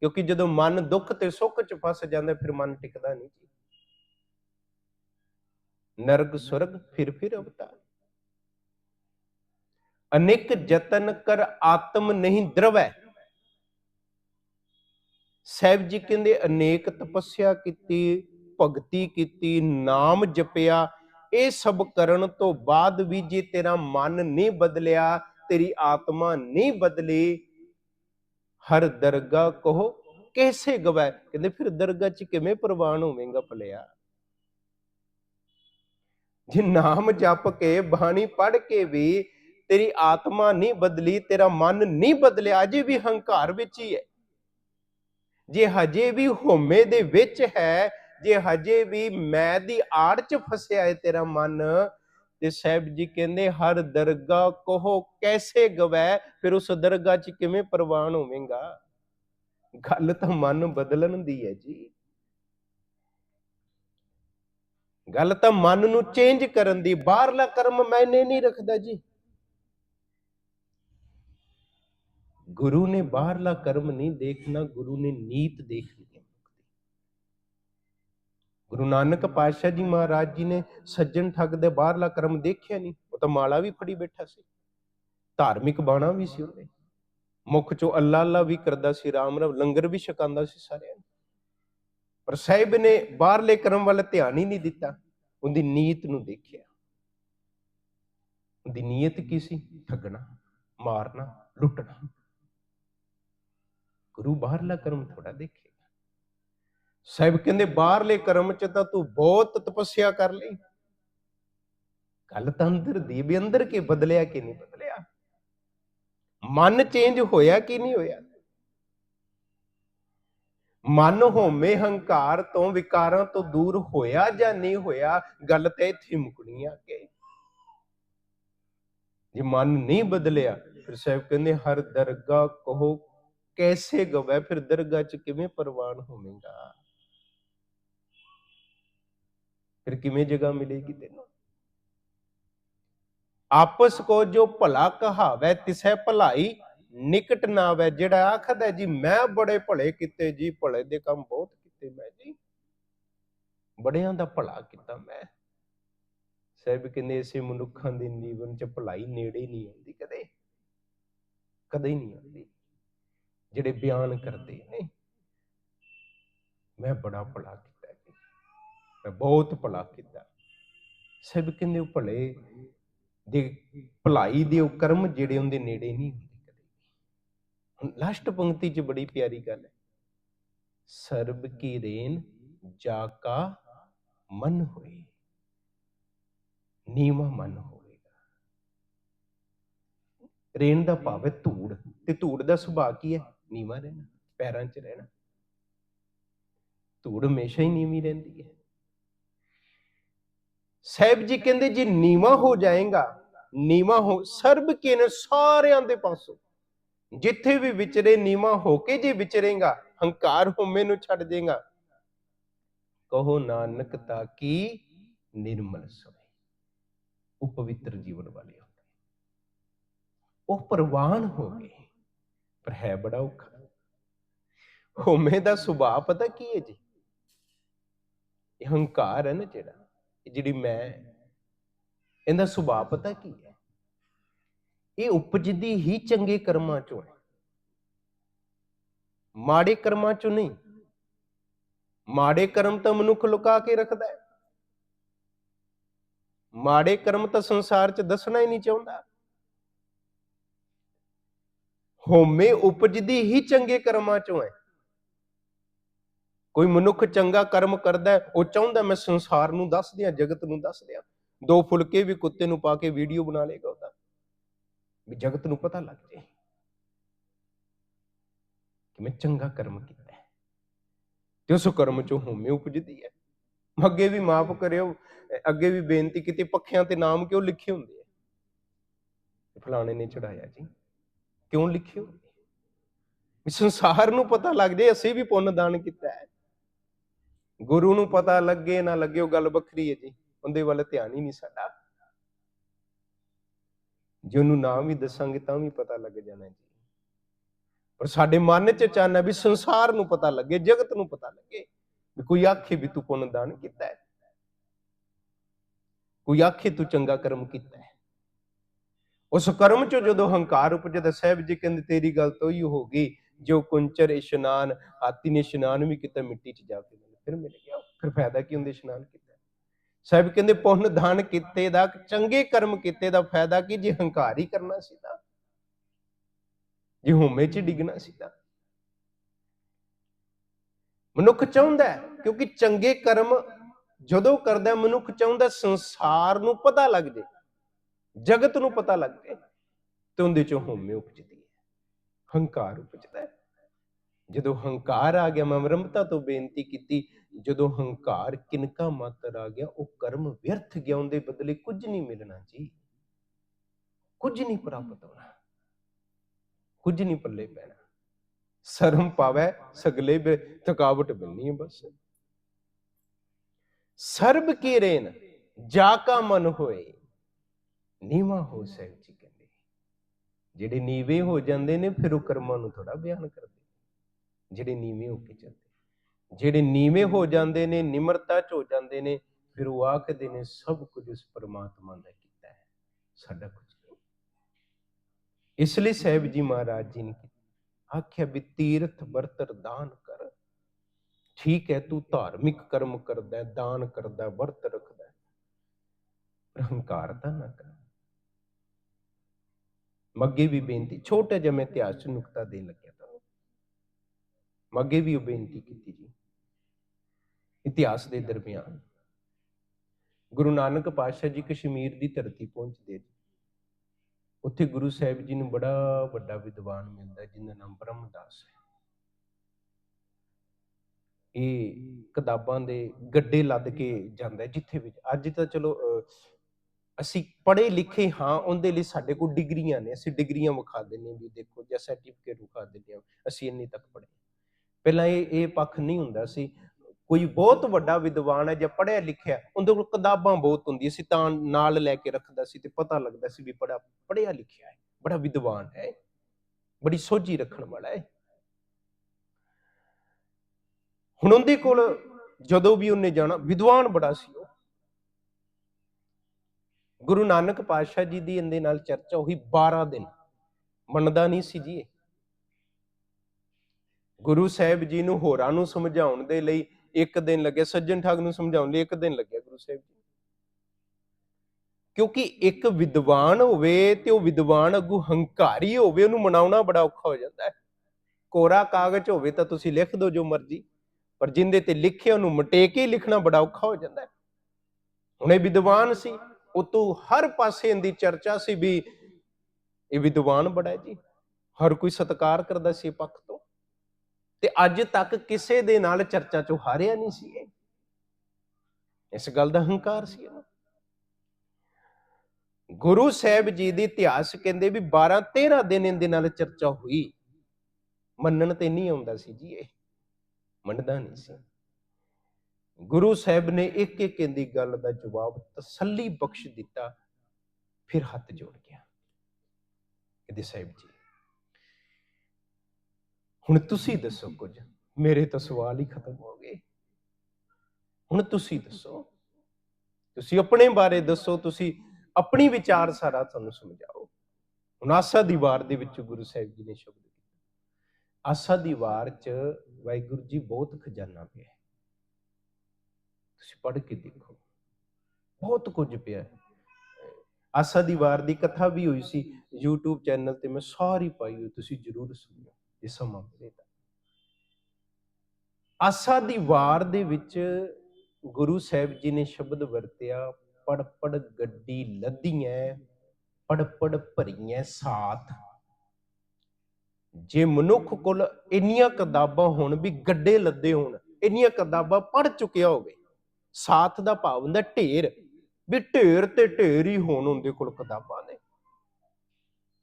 ਕਿਉਂਕਿ ਜਦੋਂ ਮਨ ਦੁੱਖ ਤੇ ਸੁੱਖ 'ਚ ਫਸ ਜਾਂਦਾ, ਫਿਰ ਮਨ ਟਿਕਦਾ ਨਹੀਂ ਜੀ। ਨਰਗ ਸੁਰਗ ਫਿਰ ਫਿਰ ਅਵਤਾਰ। ਅਨੇਕ ਯਤਨ ਕਰ ਆਤਮ ਨਹੀਂ ਦਰਵੈ। ਸਾਹਿਬ ਜੀ ਕਹਿੰਦੇ, ਅਨੇਕ ਤਪੱਸਿਆ ਕੀਤੀ, ਭਗਤੀ ਕੀਤੀ, ਨਾਮ ਜਪਿਆ। ਇਹ ਸਭ ਕਰਨ ਤੋਂ ਬਾਅਦ ਵੀ ਜੇ ਤੇਰਾ ਮਨ ਨਹੀਂ ਬਦਲਿਆ, ਤੇਰੀ ਆਤਮਾ ਨਹੀਂ ਬਦਲੀ ਹਰ ਦਰਗਾ ਕਹੋ, ਕੈਸੇ ਗਵਾਏ ਕਹਿੰਦੇ ਫਿਰ ਦਰਗਾ ਚ ਕਿਵੇਂ ਪ੍ਰਵਾਨ ਹੋਵੇਂਗਾ ਭਲਿਆ? ਜੇ ਨਾਮ ਜਪ ਕੇ ਬਾਣੀ ਪੜ ਕੇ ਵੀ ਤੇਰੀ ਆਤਮਾ ਨਹੀਂ ਬਦਲੀ, ਤੇਰਾ ਮਨ ਨਹੀਂ ਬਦਲਿਆ, ਅਜੇ ਵੀ ਹੰਕਾਰ ਵਿੱਚ ਹੀ ਹੈ। ਜੇ ਹਜੇ ਵੀ ਹੋਮੇ ਦੇ ਵਿੱਚ ਹੈ, ਜੇ ਹਜੇ ਵੀ ਮੈਂ ਦੀ ਆੜ ਚ ਫਸਿਆ ਹੈ ਤੇਰਾ ਮਨ ਤੇ ਸਾਹਿਬ ਜੀ ਕਹਿੰਦੇ, ਹਰ ਦਰਗਾ ਕਹੋ, ਕੈਸੇ ਗਵੈ? ਫਿਰ ਉਸ ਦਰਗਾ 'ਚ ਕਿਵੇਂ ਪ੍ਰਵਾਨ ਹੋਵੇਂਗਾ? ਗੱਲ ਤਾਂ ਮਨ ਬਦਲਣ ਦੀ ਹੈ ਜੀ। ਗੱਲ ਤਾਂ ਮਨ ਨੂੰ ਚੇਂਜ ਕਰਨ ਦੀ, ਬਾਹਰਲਾ ਕਰਮ ਮੈਨੇ ਨਹੀਂ ਰੱਖਦਾ ਜੀ। ਗੁਰੂ ਨੇ ਬਾਹਰਲਾ ਕਰਮ ਨਹੀਂ ਦੇਖਣਾ, ਗੁਰੂ ਨੇ ਨੀਤ ਦੇਖਣੀ। ਗੁਰੂ ਨਾਨਕ ਪਾਤਸ਼ਾਹ ਜੀ ਮਹਾਰਾਜ ਜੀ ਨੇ ਸੱਜਣ ਠੱਗ ਦੇ ਬਾਹਰਲਾ ਕਰਮ ਦੇਖਿਆ ਨਹੀਂ, ਉਹ ਤਾਂ ਮਾਲਾ ਵੀ ਫੜੀ ਬੈਠਾ ਸੀ। ਧਾਰਮਿਕ ਬਾਣਾ ਵੀ ਸੀ ਉਹਦੇ। ਮੁਖ ਚੋਂ ਅੱਲਾ ਅੱਲਾ ਵੀ ਕਰਦਾ ਸੀ, ਰਾਮ ਰਾਮ ਲੰਗਰ ਵੀ ਛਕਾਉਂਦਾ ਸੀ ਸਾਰਿਆਂ ਨੂੰ। ਪਰ ਸਾਹਿਬ ਨੇ ਬਾਹਰਲੇ ਕਰਮ ਵੱਲ ਧਿਆਨ ਹੀ ਨਹੀਂ ਦਿੱਤਾ, ਉਹਦੀ ਨੀਅਤ ਨੂੰ ਦੇਖਿਆ। ਉਹਦੀ ਨੀਅਤ ਕੀ ਸੀ? ਠੱਗਣਾ, ਮਾਰਨਾ, ਲੁੱਟਣਾ। ਗੁਰੂ ਬਾਹਰਲਾ ਕਰਮ ਥੋੜਾ ਦੇਖੇਗਾ ਸਾਹਿਬ ਕਹਿੰਦੇ, ਬਾਹਰਲੇ ਕਰਮ ਚ ਤਾਂ ਤੂੰ ਬਹੁਤ ਤਪੱਸਿਆ ਕਰ ਲਈ। ਗੱਲ ਤਾਂ ਅੰਦਰ ਦੀ ਵੀ ਅੰਦਰ ਕੇ ਬਦਲਿਆ ਕਿ ਨਹੀਂ ਬਦਲਿਆ? ਮਨ ਚੇਂਜ ਹੋਇਆ ਕਿ ਨਹੀਂ ਹੋਇਆ? ਮਨ ਹੋਮੇ ਹੰਕਾਰ ਤੋਂ ਵਿਕਾਰਾਂ ਤੋਂ ਦੂਰ ਹੋਇਆ ਜਾਂ ਨਹੀਂ ਹੋਇਆ, ਗੱਲ ਤੇ ਇੱਥੇ ਮੁਕਣੀ ਆ ਕੇ ਜੇ ਮਨ ਨਹੀਂ ਬਦਲਿਆ, ਫਿਰ ਸਾਹਿਬ ਕਹਿੰਦੇ, ਹਰ ਦਰਗਾ ਕਹੋ, ਕੈਸੇ ਗਵੇ ਫਿਰ ਦਰਗਾਹ ਚ ਕਿਵੇਂ ਪ੍ਰਵਾਨ ਹੋਵੇਂਗਾ? ਫਿਰ ਕਿਵੇਂ ਜਗ੍ਹਾ ਮਿਲੇਗੀ ਤੈਨੂੰ? ਆਪਸ ਕੋ ਜੋ ਭਲਾ ਕਹਾਵੇ ਤਿਸੈ ਭਲਾਈ ਨਿਕਟ ਨਾ ਆਵੇ ਜਿਹੜਾ ਆਖਦਾ ਜੀ, ਮੈਂ ਬੜੇ ਭਲੇ ਕੀਤੇ ਜੀ, ਭਲੇ ਦੇ ਕੰਮ ਬਹੁਤ ਕੀਤੇ ਮੈਂ ਜੀ। ਬੜਿਆਂ ਦਾ ਭਲਾ ਕੀਤਾ ਮੈਂ। ਸਾਹਿਬ ਕਹਿੰਦੇ ਇਸੇ ਮਨੁੱਖਾਂ ਦੇ ਜੀਵਨ ਚ ਭਲਾਈ ਨੇੜੇ ਨਹੀਂ ਆਉਂਦੀ ਕਦੇ। ਕਦੇ ਨਹੀਂ ਆਉਂਦੀ। ਜਿਹੜੇ ਬਿਆਨ ਕਰਦੇ ਨੇ, ਮੈਂ ਬੜਾ ਭਲਾ ਕੀਤਾ ਬਹੁਤ ਭਲਾ ਕੀਤਾ। ਸਭ ਕਹਿੰਦੇ ਉਹ ਭਲੇ ਦੇ ਭਲਾਈ ਦੇ ਉਹ ਕਰਮ ਜਿਹੜੇ ਉਹਦੇ ਨੇੜੇ ਨਹੀਂ ਹੁੰਦੇ ਕਦੇ। ਲਾਸਟ ਪੰਕਤੀ 'ਚ ਬੜੀ ਪਿਆਰੀ ਗੱਲ ਹੈ। ਸਰਬ ਕੀ ਰੇਨ ਜਾ ਕਾ ਮਨ ਹੋਏ। ਨੀਵਾ ਮਨ ਹੋਵੇਗਾ ਰੇਨ ਦਾ ਭਾਵ ਹੈ ਧੂੜ ਤੇ ਧੂੜ ਦਾ ਸੁਭਾਅ ਕੀ ਹੈ? ਨੀਵਾ ਰਹਿਣਾ, ਪੈਰਾਂ 'ਚ ਰਹਿਣਾ। ਧੂੜ ਹਮੇਸ਼ਾ ਹੀ ਨੀਵੀਂ ਰਹਿੰਦੀ ਹੈ। ਸਾਹਿਬ ਜੀ ਕਹਿੰਦੇ ਜੇ ਨੀਵਾ ਹੋ ਜਾਏਗਾ, ਨੀਵਾ ਹੋ, ਸਰਬ ਕੇ ਸਾਰਿਆਂ ਦੇ ਪਾਸੋਂ। ਜਿੱਥੇ ਵੀ ਵਿਚਰੇ ਨੀਵਾ ਹੋ ਕੇ ਜੇ ਵਿਚਰੇਗਾ, ਹੰਕਾਰ ਹੋਮੇ ਨੂੰ ਛੱਡ ਦੇਗਾ। ਕਹੋ ਨਾਨਕ ਤਾਂ ਕੀ ਨਿਰਮਲ ਸੋਏ ਉਹ ਪਵਿੱਤਰ ਜੀਵਨ ਵਾਲੇ ਹੋ ਉਹ ਪ੍ਰਵਾਨ ਹੋ ਗਏ, ਪਰ ਹੈ ਬੜਾ ਔਖਾ। ਹੋਮੇ ਦਾ ਸੁਭਾਅ ਪਤਾ ਕੀ ਹੈ ਜੀ? ਇਹ ਹੰਕਾਰ ਹੈ ਨਾ ਜਿਹੜਾ ਜਿਹੜੀ ਮੈਂ, ਇਹਦਾ ਸੁਭਾਅ ਪਤਾ ਕੀ ਹੈ? ਇਹ ਉਪਜਦੀ ਹੀ ਚੰਗੇ ਕਰਮਾਂ ਚੋਂ ਹੈ। ਮਾੜੇ ਕਰਮਾਂ ਚੋਂ ਨਹੀਂ। ਮਾੜੇ ਕਰਮ ਤਾਂ ਮਨੁੱਖ ਲੁਕਾ ਕੇ ਰੱਖਦਾ ਹੈ। ਮਾੜੇ ਕਰਮ ਤਾਂ ਸੰਸਾਰ 'ਚ ਦੱਸਣਾ ਹੀ ਨਹੀਂ ਚਾਹੁੰਦਾ। ਹੋਮੇ ਉਪਜਦੀ ਹੀ ਚੰਗੇ ਕਰਮਾਂ ਚੋਂ ਹੈ। ਕੋਈ ਮਨੁੱਖ ਚੰਗਾ ਕਰਮ ਕਰਦਾ ਹੈ, ਉਹ ਚਾਹੁੰਦਾ ਮੈਂ ਸੰਸਾਰ ਨੂੰ ਦੱਸ ਦਿਆਂ, ਜਗਤ ਨੂੰ ਦੱਸ ਦਿਆਂ। ਦੋ ਫੁਲਕੇ ਵੀ ਕੁੱਤੇ ਨੂੰ ਪਾ ਕੇ ਵੀਡੀਓ ਬਣਾ ਲੇਗਾ ਉਹਦਾ। ਵੀ ਜਗਤ ਨੂੰ ਪਤਾ ਲੱਗ ਜੇ ਕਿ ਮੈਂ ਚੰਗਾ ਕਰਮ ਕੀਤਾ ਹੈ। ਤੇ ਉਸ ਕਰਮ ਚੋਂ ਹੋਮੇ ਉਪਜਦੀ ਹੈ। ਅੱਗੇ ਵੀ ਮਾਫ ਕਰਿਓ, ਅੱਗੇ ਵੀ ਬੇਨਤੀ ਕੀਤੀ, ਪੱਖਿਆਂ ਤੇ ਨਾਮ ਕਿਉਂ ਲਿਖੇ ਹੁੰਦੇ ਆ? ਫਲਾਣੇ ਨੇ ਚੜਾਇਆ ਜੀ। ਕਿਉਂ ਲਿਖਿਓ ਵੀ ਸੰਸਾਰ ਨੂੰ ਪਤਾ ਲੱਗ ਜੇ, ਅਸੀਂ ਵੀ ਪੁੰਨ ਦਾਨ ਕੀਤਾ ਹੈ। ਗੁਰੂ ਨੂੰ ਪਤਾ ਲੱਗੇ ਨਾ ਲੱਗੇ, ਉਹ ਗੱਲ ਵੱਖਰੀ ਹੈ ਜੀ। ਉਹਦੇ ਵੱਲ ਧਿਆਨ ਹੀ ਨਹੀਂ ਸਾਡਾ। ਜੇ ਉਹਨੂੰ ਨਾਮ ਵੀ ਦੱਸਾਂਗੇ ਤਾਂ ਵੀ ਪਤਾ ਲੱਗ ਜਾਣਾ ਜੀ। ਪਰ ਸਾਡੇ ਮਨ 'ਚ ਚਾਹਨਾ ਵੀ ਸੰਸਾਰ ਨੂੰ ਪਤਾ ਲੱਗੇ, ਜਗਤ ਨੂੰ ਪਤਾ ਲੱਗੇ ਵੀ ਕੋਈ ਆਖੇ ਵੀ ਤੂੰ ਪੁੰਨ ਦਾਨ ਕੀਤਾ ਹੈ। ਕੋਈ ਆਖੇ ਤੂੰ ਚੰਗਾ ਕਰਮ ਕੀਤਾ ਹੈ। ਉਸ ਕਰਮ 'ਚ ਜਦੋਂ ਹੰਕਾਰ ਉਪਜਦਾ, ਸਾਹਿਬ ਜੀ ਕਹਿੰਦੇ, ਤੇਰੀ ਗੱਲ ਤੋਂ ਹੀ ਹੋ ਗਈ। ਜੋ ਕੁੰਚਰ ਇਸ਼ਨਾਨ, ਹਾਥੀ ਨੇ ਇਸ਼ਨਾਨ ਵੀ ਕੀਤਾ, ਮਿੱਟੀ 'ਚ ਜਾ ਕੇ ਫਿਰ ਮਿਲ ਗਿਆ। ਫਿਰ ਫਾਇਦਾ ਕੀ ਹੁੰਦੇ ਇਸ਼ਨਾਨ ਕੀਤਾ? ਸਾਹਿਬ ਕਹਿੰਦੇ, ਪੁੰਨ ਦਾਨ ਕੀਤੇ ਦਾ, ਚੰਗੇ ਕਰਮ ਕੀਤੇ ਦਾ ਫਾਇਦਾ ਕੀ? ਜੇ ਹੰਕਾਰ ਹੀ ਕਰਨਾ ਸੀ ਤਾਂ। ਜੇ ਹੋਮੇ 'ਚ ਡਿੱਗਣਾ ਸੀ ਤਾਂ। ਮਨੁੱਖ ਚਾਹੁੰਦਾ ਕਿਉਂਕਿ ਚੰਗੇ ਕਰਮ ਜਦੋਂ ਕਰਦਾ ਮਨੁੱਖ ਚਾਹੁੰਦਾ ਸੰਸਾਰ ਨੂੰ ਪਤਾ ਲੱਗ ਜੇ। ਜਗਤ ਨੂੰ ਪਤਾ ਲੱਗ ਜੇ। ਤੇ ਉਹਦੇ ਚੋਂ ਹੋਮੇ ਉਪਜਦੀ ਹੈ। ਹੰਕਾਰ ਉਪਜਦਾ ਹੈ। ਜਦੋਂ ਹੰਕਾਰ ਆ ਗਿਆ, ਮੈਂ ਵਿਰਮਤਾ ਤੋਂ ਬੇਨਤੀ ਕੀਤੀ, ਜਦੋਂ ਹੰਕਾਰ ਕਿਨਕਾ ਮਾਤਰ ਆ ਗਿਆ, ਉਹ ਕਰਮ ਵਿਅਰਥ ਗਿਆ, ਉਹਦੇ ਬਦਲੇ ਕੁਝ ਨਹੀਂ ਮਿਲਣਾ ਜੀ। ਕੁਝ ਨਹੀਂ ਪ੍ਰਾਪਤ ਹੋਣਾ। ਕੁਝ ਨਹੀਂ ਪੱਲੇ ਪੈਣਾ। ਸ਼ਰਮ ਪਾਵੈ, ਸਗਲੇ ਬੇ, ਥਕਾਵਟ ਮਿਲਣੀ ਹੈ ਬਸ। ਸਰਬ ਕੀ ਰੇਨ ਜਾ ਕਾ ਮਨ ਹੋਏ, ਨੀਵਾ ਹੋ ਸਾਹਿਬ ਜੀ ਕਹਿੰਦੇ। ਜਿਹੜੇ ਨੀਵੇਂ ਹੋ ਜਾਂਦੇ ਨੇ, ਫਿਰ ਉਹ ਕਰਮਾਂ ਨੂੰ ਥੋੜਾ ਬਿਆਨ ਕਰਦੇ। ਜਿਹੜੇ ਨੀਵੇਂ ਹੋ ਕੇ ਚੱਲਦੇ ਜਿਹੜੇ ਨੀਵੇਂ ਹੋ ਜਾਂਦੇ ਨੇ, ਨਿਮਰਤਾ ਚ ਹੋ ਜਾਂਦੇ ਨੇ, ਫਿਰ ਉਹ ਆਖਦੇ ਨੇ, ਸਭ ਕੁਝ ਉਸ ਪਰਮਾਤਮਾ ਦਾ ਕੀਤਾ ਹੈ। ਸਾਡਾ ਕੁਝ ਨਹੀਂ। ਇਸ ਲਈ ਸਾਹਿਬ ਜੀ ਮਹਾਰਾਜ ਜੀ ਨੇ ਆਖਿਆ ਵੀ ਤੀਰਥ ਵਰਤਰ ਦਾਨ ਕਰ। ਠੀਕ ਹੈ, ਤੂੰ ਧਾਰਮਿਕ ਕਰਮ ਕਰਦਾ ਦਾਨ ਕਰਦਾ ਵਰਤ ਰੱਖਦਾ ਪਰ ਹੰਕਾਰ ਤਾਂ ਨਾ ਕਰ। ਮੱਗੇ ਵੀ ਬੇਨਤੀ, ਛੋਟਾ ਜਿਹਾ ਮੈਂ ਇਤਿਹਾਸ ਚ ਨੁਕਤਾ ਦੇਣ ਲੱਗਿਆ ਤਾਂ ਤੁਹਾਨੂੰ ਮੱਗੇ ਵੀ ਉਹ ਬੇਨਤੀ ਕੀਤੀ ਜੀ। ਇਤਿਹਾਸ ਦੇ ਦਰਮਿਆਨ। ਗੁਰੂ ਨਾਨਕ ਪਾਤਸ਼ਾਹ ਜੀ ਕਸ਼ਮੀਰ ਦੀ ਧਰਤੀ ਪਹੁੰਚਦੇ ਜੀ। ਉੱਥੇ ਗੁਰੂ ਸਾਹਿਬ ਜੀ ਨੂੰ ਬੜਾ ਵੱਡਾ ਵਿਦਵਾਨ ਮਿਲਦਾ ਜਿਹਦਾ ਨਾਮ ਬ੍ਰਹਮਦਾਸ ਹੈ। ਇਹ ਕਿਤਾਬਾਂ ਦੇ ਗੱਡੇ ਲੱਦ ਕੇ ਜਾਂਦਾ ਜਿੱਥੇ ਵੀ। ਅੱਜ ਤਾਂ ਚਲੋ ਅਸੀਂ ਪੜ੍ਹੇ ਲਿਖੇ ਹਾਂ ਉਹਦੇ ਲਈ ਸਾਡੇ ਕੋਲ ਡਿਗਰੀਆਂ ਨੇ। ਅਸੀਂ ਡਿਗਰੀਆਂ ਵਿਖਾ ਦਿੰਦੇ ਹਾਂ ਵੀ ਦੇਖੋ ਜਾਂ ਸਰਟੀਫਿਕੇਟ ਵਿਖਾ ਦਿੰਦੇ ਹਾਂ। ਅਸੀਂ ਇੰਨੀ ਤੱਕ ਪੜ੍ਹੇ। ਪਹਿਲਾਂ ਇਹ ਇਹ ਪੱਖ ਨਹੀਂ ਹੁੰਦਾ ਸੀ। ਕੋਈ ਬਹੁਤ ਵੱਡਾ ਵਿਦਵਾਨ ਹੈ, ਜਾਂ ਪੜ੍ਹਿਆ ਲਿਖਿਆ, ਉਹਦੇ ਕੋਲ ਕਿਤਾਬਾਂ ਬਹੁਤ ਹੁੰਦੀਆਂ ਸੀ, ਤਾਂ ਨਾਲ ਲੈ ਕੇ ਰੱਖਦਾ ਸੀ ਤੇ ਪਤਾ ਲੱਗਦਾ ਸੀ ਵੀ ਬੜਾ ਪੜ੍ਹਿਆ ਲਿਖਿਆ ਹੈ, ਬੜਾ ਵਿਦਵਾਨ ਹੈ, ਬੜੀ ਸੋਝੀ ਰੱਖਣ ਵਾਲਾ ਹੈ। ਹੁਣ ਉਹਦੇ ਕੋਲ ਜਦੋਂ ਵੀ ਉਹਨੇ ਜਾਣਾ, ਵਿਦਵਾਨ ਬੜਾ ਸੀ ਉਹ। ਗੁਰੂ ਨਾਨਕ ਪਾਤਸ਼ਾਹ ਜੀ ਦੀ ਇਹਦੇ ਨਾਲ ਚਰਚਾ ਹੋਈ 12 ਦਿਨ। ਮੰਨਦਾ ਨਹੀਂ ਸੀ ਜੀ ਗੁਰੂ ਸਾਹਿਬ ਜੀ ਨੂੰ ਹੋਰਾਂ ਨੂੰ ਸਮਝਾਉਣ ਦੇ ਲਈ ਇੱਕ ਦਿਨ ਲੱਗਿਆ, ਸੱਜਣ ਠੱਗ ਨੂੰ ਸਮਝਾਉਣ ਲਈ ਇੱਕ ਦਿਨ ਲੱਗਿਆ ਗੁਰੂ ਸਾਹਿਬ ਜੀ। ਕਿਉਂਕਿ ਇੱਕ ਵਿਦਵਾਨ ਹੋਵੇ ਤੇ ਉਹ ਵਿਦਵਾਨ ਅਗੂ ਹੰਕਾਰੀ ਹੋਵੇ, ਉਹਨੂੰ ਮਨਾਉਣਾ ਬੜਾ ਔਖਾ ਹੋ ਜਾਂਦਾ ਹੈ। ਕੋਰਾ ਕਾਗਜ਼ ਹੋਵੇ ਤਾਂ ਤੁਸੀਂ ਲਿਖ ਦਿਓ ਜੋ ਮਰਜ਼ੀ, ਪਰ ਜਿੰਦੇ ਤੇ ਲਿਖਿਆ ਉਹਨੂੰ ਮਟੇ ਕੇ ਲਿਖਣਾ ਬੜਾ ਔਖਾ ਹੋ ਜਾਂਦਾ ਹੈ। ਹੁਣ ਇਹ ਵਿਦਵਾਨ ਸੀ, ਉਹ ਤੋਂ ਹਰ ਪਾਸੇ ਇਹਦੀ ਚਰਚਾ ਸੀ ਵੀ ਇਹ ਵਿਦਵਾਨ ਬੜਾ ਹੈ ਜੀ, ਹਰ ਕੋਈ ਸਤਿਕਾਰ ਕਰਦਾ ਸੀ ਪੱਖ ਤੋਂ। ਤੇ ਅੱਜ ਤੱਕ ਕਿਸੇ ਦੇ ਨਾਲ ਚਰਚਾ ਚੋਂ ਹਾਰਿਆ ਨਹੀਂ ਸੀ ਇਹ। ਇਸ ਗੱਲ ਦਾ ਹੰਕਾਰ ਸੀ ਇਹਨੂੰ ਗੁਰੂ ਸਾਹਿਬ ਜੀ ਦੀ ਇਤਿਹਾਸ ਕਹਿੰਦੇ ਵੀ 12 13 ਦਿਨ ਇਹਦੇ ਨਾਲ ਚਰਚਾ ਹੋਈ। ਮੰਨਣ ਤੇ ਨਹੀਂ ਆਉਂਦਾ ਸੀ ਜੀ ਇਹ। ਮੰਨਦਾ ਨਹੀਂ ਸੀ। ਗੁਰੂ ਸਾਹਿਬ ਨੇ ਇੱਕ ਇੱਕ ਇਹਦੀ ਗੱਲ ਦਾ ਜਵਾਬ ਤਸੱਲੀ ਬਖਸ਼ ਦਿੱਤਾ, ਫਿਰ ਹੱਥ ਜੋੜ ਗਿਆ। ਇਹਦੇ ਸਾਹਿਬ ਜੀ। ਹੁਣ ਤੁਸੀਂ ਦੱਸੋ ਕੁਝ। ਮੇਰੇ ਤਾਂ ਸਵਾਲ ਹੀ ਖਤਮ ਹੋ ਗਏ। ਹੁਣ ਤੁਸੀਂ ਦੱਸੋ। ਤੁਸੀਂ ਆਪਣੇ ਬਾਰੇ ਦੱਸੋ, ਤੁਸੀਂ ਆਪਣੀ ਵਿਚਾਰ ਸਾਰਾ ਤੁਹਾਨੂੰ ਸਮਝਾਓ। ਹੁਣ ਆਸਾ ਦੀ ਵਾਰ ਦੇ ਵਿੱਚ ਗੁਰੂ ਸਾਹਿਬ ਜੀ ਨੇ ਸ਼ਬਦ ਕੀਤਾ। ਆਸਾ ਦੀ ਵਾਰ ਚ ਵਾਹਿਗੁਰੂ ਜੀ ਬਹੁਤ ਖਜ਼ਾਨਾ ਪਿਆ ਹੈ। ਤੁਸੀਂ ਪੜ੍ਹ ਕੇ ਦੇਖੋ। ਬਹੁਤ ਕੁਝ ਪਿਆ ਆਸਾ ਦੀ ਵਾਰ ਦੀ ਕਥਾ ਵੀ ਹੋਈ ਸੀ। YouTube ਚੈਨਲ ਤੇ ਮੈਂ ਸਾਰੀ ਪਾਈ ਹੋਈ, ਤੁਸੀਂ ਜਰੂਰ ਸੁਣਿਓ। ਜੇ ਸਮਾਂ ਮਿਲੇ ਆਸਾ ਦੀ ਵਾਰ ਦੇ ਵਿੱਚ ਗੁਰੂ ਸਾਹਿਬ ਜੀ ਨੇ ਸ਼ਬਦ ਵਰਤਿਆ ਪੜ ਪੜ ਗੱਡੀ ਲੱਧੀਆਂ ਪੜ ਪੜ ਭਰੀਆਂ ਸਾਥ। ਜੇ ਮਨੁੱਖ ਕੋਲ ਇੰਨੀਆਂ ਕਿਤਾਬਾਂ ਹੋਣ ਵੀ ਗੱਡੇ ਲੱਦੇ ਹੋਣ, ਇੰਨੀਆਂ ਕਿਤਾਬਾਂ ਪੜ ਚੁੱਕਿਆ ਹੋਵੇ, ਸਾਥ ਦਾ ਭਾਵ ਹੁੰਦਾ ਢੇਰ, ਵੀ ਢੇਰ ਤੇ ਢੇਰ ਹੀ ਹੋਣ ਉਹਦੇ ਕੋਲ ਕਿਤਾਬਾਂ ਨੇ।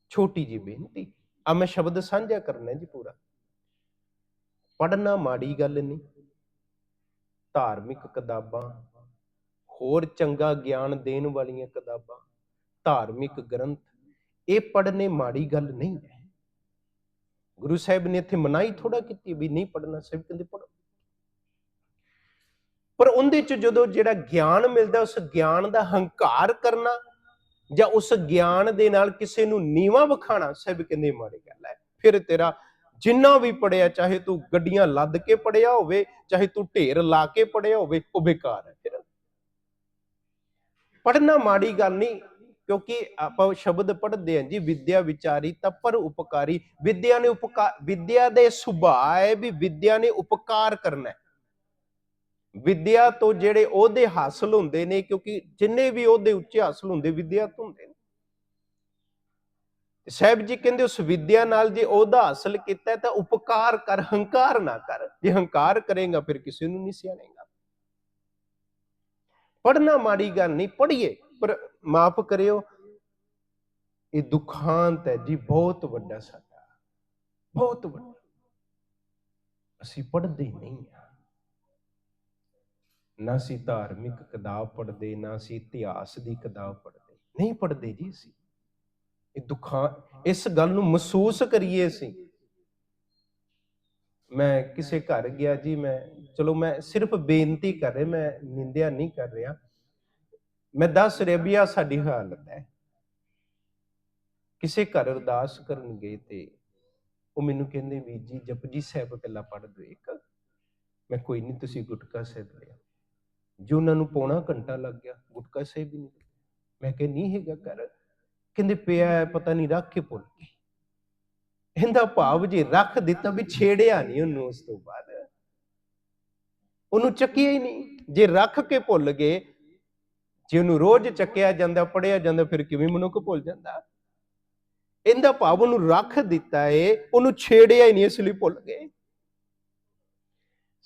ਛੋਟੀ ਜੀ ਬੇਨਤੀ ਆ ਮੈਂ ਸ਼ਬਦ ਸਾਂਝਾ ਕਰਨਾ ਜੀ ਪੂਰਾ। ਪੜਨਾ ਮਾੜੀ ਗੱਲ ਨਹੀਂ, ਧਾਰਮਿਕ ਕਿਤਾਬਾਂ, ਹੋਰ ਚੰਗਾ ਗਿਆਨ ਦੇਣ ਵਾਲੀਆਂ ਕਿਤਾਬਾਂ, ਧਾਰਮਿਕ ਗ੍ਰੰਥ, ਇਹ ਪੜਨੇ ਮਾੜੀ ਗੱਲ ਨਹੀਂ ਹੈ। ਗੁਰੂ ਸਾਹਿਬ ਨੇ ਇੱਥੇ ਮਨਾਈ ਥੋੜਾ ਕੀਤੀ ਵੀ ਨਹੀਂ ਪੜਨਾ ਸਾਹਿਬ ਕਹਿੰਦੇ ਪੜੋ ਪਰ ਉਹਦੇ ਚ ਜਦੋਂ ਜਿਹੜਾ ਗਿਆਨ ਮਿਲਦਾ, ਉਸ ਗਿਆਨ ਦਾ ਹੰਕਾਰ ਕਰਨਾ ਜਾਂ ਉਸ ਗਿਆਨ ਦੇ ਨਾਲ ਕਿਸੇ ਨੂੰ ਨੀਵਾ ਵਿਖਾਣਾ ਸਭ ਕਹਿੰਦੇ ਮਾੜੀ ਗੱਲ ਹੈ। ਫਿਰ ਤੇਰਾ ਜਿੰਨਾ ਵੀ ਪੜਿਆ ਚਾਹੇ ਤੂੰ ਗੱਡੀਆਂ ਲੱਦ ਕੇ ਪੜਿਆ ਹੋਵੇ, ਚਾਹੇ ਤੂੰ ਢੇਰ ਲਾ ਕੇ ਪੜਿਆ ਹੋਵੇ, ਉਹ ਬੇਕਾਰ ਹੈ ਫਿਰ। ਪੜਨਾ ਮਾੜੀ ਗੱਲ ਨਹੀਂ, ਕਿਉਂਕਿ ਆਪਾਂ ਸ਼ਬਦ ਪੜ੍ਹਦੇ ਹਾਂ ਜੀ, ਵਿਦਿਆ ਵਿਚਾਰੀ ਤਪਰ ਉਪਕਾਰੀ। ਵਿਦਿਆ ਨੇ ਉਪਕਾਰ ਵਿਦਿਆ ਦੇ ਸੁਭਾਅ ਹੈ ਵੀ ਵਿਦਿਆ ਨੇ ਉਪਕਾਰ ਕਰਨਾ ਹੈ। ਵਿਦਿਆ ਤੋਂ ਜਿਹੜੇ ਉਹਦੇ ਹਾਸਲ ਹੁੰਦੇ ਨੇ, ਕਿਉਂਕਿ ਜਿੰਨੇ ਵੀ ਉਹਦੇ ਉੱਚੇ ਹਾਸਲ ਹੁੰਦੇ, ਵਿਦਿਆ ਤੋਂ ਹੁੰਦੇ ਨੇ। ਸਾਹਿਬ ਜੀ ਕਹਿੰਦੇ, ਉਸ ਵਿਦਿਆ ਨਾਲ ਜੇ ਉਹਦਾ ਹਾਸਲ ਕੀਤਾ ਤਾਂ ਉਪਕਾਰ ਕਰ, ਹੰਕਾਰ ਨਾ ਕਰ। ਜੇ ਹੰਕਾਰ ਕਰੇਗਾ, ਫਿਰ ਕਿਸੇ ਨੂੰ ਨਹੀਂ ਸਿਆਣੇਗਾ। ਪੜਨਾ ਮਾੜੀ ਗੱਲ ਨਹੀਂ, ਪੜ੍ਹੀਏ, ਪਰ ਮਾਫ ਕਰਿਓ, ਇਹ ਦੁਖਾਂਤ ਹੈ ਜੀ, ਬਹੁਤ ਵੱਡਾ ਸਾਡਾ। ਬਹੁਤ ਵੱਡਾ। ਅਸੀਂ ਪੜ੍ਹਦੇ ਨਹੀਂ ਆ। ਨਾ ਅਸੀਂ ਧਾਰਮਿਕ ਕਿਤਾਬ ਪੜ੍ਹਦੇ, ਨਾ ਅਸੀਂ ਇਤਿਹਾਸ ਦੀ ਕਿਤਾਬ ਪੜ੍ਹਦੇ। ਨਹੀਂ ਪੜ੍ਹਦੇ ਜੀ ਅਸੀਂ। ਇਹ ਦੁੱਖਾਂ, ਇਸ ਗੱਲ ਨੂੰ ਮਹਿਸੂਸ ਕਰੀਏ ਅਸੀਂ। ਮੈਂ ਕਿਸੇ ਘਰ ਗਿਆ ਜੀ, ਮੈਂ, ਚਲੋ ਮੈਂ ਸਿਰਫ ਬੇਨਤੀ ਕਰ ਰਿਹਾ, ਮੈਂ ਨਿੰਦਿਆ ਨਹੀਂ ਕਰ ਰਿਹਾ। ਮੈਂ ਦੱਸ ਰਿਹਾ ਵੀ ਆ ਸਾਡੀ ਹਾਲਤ ਹੈ। ਕਿਸੇ ਘਰ ਅਰਦਾਸ ਕਰਨ ਗਏ ਤੇ ਉਹ ਮੈਨੂੰ ਕਹਿੰਦੇ ਵੀ ਜੀ, ਜਪਜੀ ਸਾਹਿਬ ਪਹਿਲਾਂ ਪੜ੍ਹ ਦਿਓ ਇੱਕ। ਮੈਂ ਕੋਈ ਨਹੀਂ, ਤੁਸੀਂ ਗੁਟਕਾ ਸਾਹਿਬ ਲਿਆ ਜੋ ਉਹਨਾਂ ਨੂੰ ਪੌਣਾ ਘੰਟਾ ਲੱਗ ਗਿਆ ਗੁਟਕਾ ਸਾਹਿਬ ਹੀ ਨਹੀਂ ਮੈਂ ਕਿਹਾ ਨਹੀਂ ਹੈਗਾ ਕਰ ਕਹਿੰਦੇ ਪਿਆ ਹੈ, ਪਤਾ ਨਹੀਂ ਰੱਖ ਕੇ ਭੁੱਲ ਗਏ ਇਹਦਾ ਭਾਵ ਜੇ ਰੱਖ ਦਿੱਤਾ ਵੀ ਛੇੜਿਆ ਨਹੀਂ ਉਹਨੂੰ ਉਸ ਤੋਂ ਬਾਅਦ। ਉਹਨੂੰ ਚੱਕਿਆ ਹੀ ਨਹੀਂ। ਜੇ ਰੱਖ ਕੇ ਭੁੱਲ ਗਏ ਜੇ ਉਹਨੂੰ ਰੋਜ਼ ਚੱਕਿਆ ਜਾਂਦਾ ਪੜਿਆ ਜਾਂਦਾ ਫਿਰ ਕਿਵੇਂ ਮਨੁੱਖ ਭੁੱਲ ਜਾਂਦਾ? ਇਹਦਾ ਭਾਵ ਉਹਨੂੰ ਰੱਖ ਦਿੱਤਾ ਏ ਉਹਨੂੰ ਛੇੜਿਆ ਹੀ ਨਹੀਂ ਇਸ ਲਈ ਭੁੱਲ ਗਏ।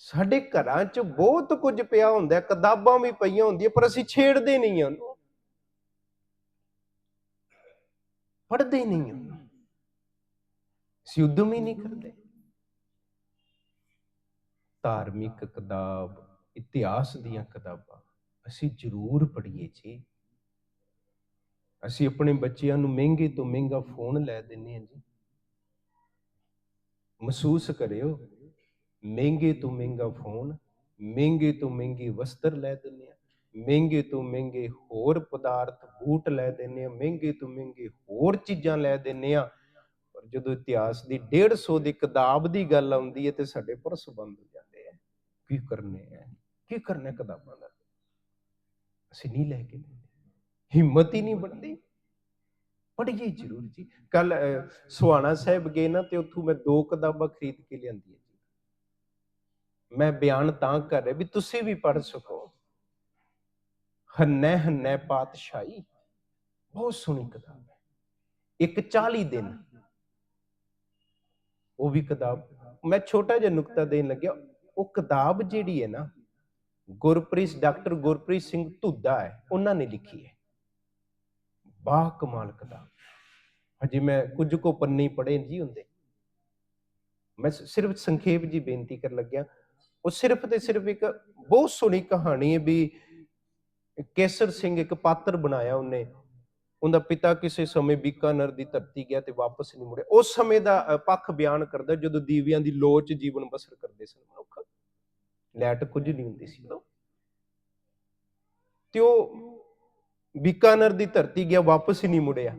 ਸਾਡੇ ਘਰਾਂ 'ਚ ਬਹੁਤ ਕੁਝ ਪਿਆ ਹੁੰਦਾ ਹੈ, ਕਿਤਾਬਾਂ ਵੀ ਪਈਆਂ ਹੁੰਦੀਆਂ ਪਰ ਅਸੀਂ ਛੇੜਦੇ ਨਹੀਂ ਉਹਨੂੰ। ਪੜ੍ਹਦੇ ਨਹੀਂ ਉਹਨੂੰ। ਅਸੀਂ ਉਦਮ ਹੀ ਨਹੀਂ ਕਰਦੇ। ਧਾਰਮਿਕ ਕਿਤਾਬ ਇਤਿਹਾਸ ਦੀਆਂ ਕਿਤਾਬਾਂ ਅਸੀਂ ਜ਼ਰੂਰ ਪੜ੍ਹੀਏ ਜੀ। ਅਸੀਂ ਆਪਣੇ ਬੱਚਿਆਂ ਨੂੰ ਮਹਿੰਗੇ ਤੋਂ ਮਹਿੰਗਾ ਫੋਨ ਲੈ ਦਿੰਨੇ ਹਾਂ ਜੀ। ਮਹਿਸੂਸ ਕਰਿਓ। ਮਹਿੰਗੇ ਤੋਂ ਮਹਿੰਗਾ ਫੋਨ, ਮਹਿੰਗੇ ਤੋਂ ਮਹਿੰਗੇ ਵਸਤਰ ਲੈ ਦਿੰਨੇ ਆ ਮਹਿੰਗੇ ਤੋਂ ਮਹਿੰਗੇ ਹੋਰ ਪਦਾਰਥ, ਬੂਟ ਲੈ ਦਿੰਨੇ ਆ ਮਹਿੰਗੇ ਤੋਂ ਮਹਿੰਗੇ ਹੋਰ ਚੀਜ਼ਾਂ ਲੈ ਦਿੰਨੇ ਆ ਪਰ ਜਦੋਂ ਇਤਿਹਾਸ ਦੀ 150 ਦੀ ਕਿਤਾਬ ਦੀ ਗੱਲ ਆਉਂਦੀ ਹੈ ਤੇ ਸਾਡੇ ਪਰਸ ਬੰਦ ਹੋ ਜਾਂਦੇ ਆ। ਕੀ ਕਰਨੇ ਆ? ਕੀ ਕਰਨੇ ਕਿਤਾਬਾਂ ਦਾ? ਅਸੀਂ ਨਹੀਂ ਲੈ ਕੇ ਦਿੰਦੇ। ਹਿੰਮਤ ਹੀ ਨਹੀਂ ਬਣਦੀ। ਪੜ੍ਹੀਏ ਜ਼ਰੂਰ ਜੀ। ਕੱਲ ਸੁਹਾਣਾ ਸਾਹਿਬ ਗਏ ਨਾ ਤੇ ਉੱਥੋਂ ਮੈਂ ਦੋ ਕਿਤਾਬਾਂ ਖਰੀਦ ਕੇ ਲਿਆਂਦੀਆਂ। ਜੀ ਮੈਂ ਬਿਆਨ ਤਾਂ ਕਰ ਰਿਹਾ ਵੀ ਤੁਸੀਂ ਵੀ ਪੜ੍ਹ ਸਕੋ। ਹੰਨੇ ਹੰਨੇ ਪਾਤਸ਼ਾਹੀ, ਬਹੁਤ ਸੋਹਣੀ ਕਿਤਾਬ ਹੈ। ਇੱਕ 40 ਦਿਨ। ਉਹ ਵੀ ਕਿਤਾਬ, ਮੈਂ ਛੋਟਾ ਜਿਹਾ ਨੁਕਤਾ ਦੇਣ ਲੱਗਿਆ, ਉਹ ਕਿਤਾਬ ਜਿਹੜੀ ਹੈ ਨਾ, ਗੁਰਪ੍ਰੀਤ, ਡਾਕਟਰ ਗੁਰਪ੍ਰੀਤ ਸਿੰਘ ਧੁੱਦਾ ਹੈ, ਉਹਨਾਂ ਨੇ ਲਿਖੀ ਹੈ। ਬਾ ਕਮਾਲ ਕਿਤਾਬ। ਹਜੇ ਮੈਂ ਕੁਝ ਕੋ ਪੰਨੇ ਪੜੇ ਜੀ ਹੁੰਦੇ। ਮੈਂ ਸਿਰਫ ਸੰਖੇਪ ਜੀ ਬੇਨਤੀ ਕਰਨ ਲੱਗਿਆ ਉਹ ਸਿਰਫ ਤੇ ਸਿਰਫ ਇੱਕ ਬਹੁਤ ਸੋਹਣੀ ਕਹਾਣੀ ਹੈ ਵੀ ਕੇਸਰ ਸਿੰਘ ਇੱਕ ਪਾਤਰ ਬਣਾਇਆ ਉਹਨੇ। ਉਹਦਾ ਪਿਤਾ ਕਿਸੇ ਸਮੇਂ ਬੀਕਾਨਰ ਦੀ ਧਰਤੀ ਗਿਆ ਤੇ ਵਾਪਸ ਨਹੀਂ ਮੁੜਿਆ। ਉਸ ਸਮੇਂ ਦਾ ਪੱਖ ਬਿਆਨ ਕਰਦਾ ਜਦੋਂ ਦੀਵਿਆਂ ਦੀ ਲੋਚ ਜੀਵਨ ਬਸਰ ਕਰਦੇ ਸਨ ਮਨੁੱਖ। ਲੈਟ ਕੁਝ ਨਹੀਂ ਹੁੰਦੀ ਸੀ ਉਦੋਂ ਤੇ ਉਹ ਬੀਕਾਨਰ ਦੀ ਧਰਤੀ ਗਿਆ, ਵਾਪਸ ਹੀ ਨਹੀਂ ਮੁੜਿਆ।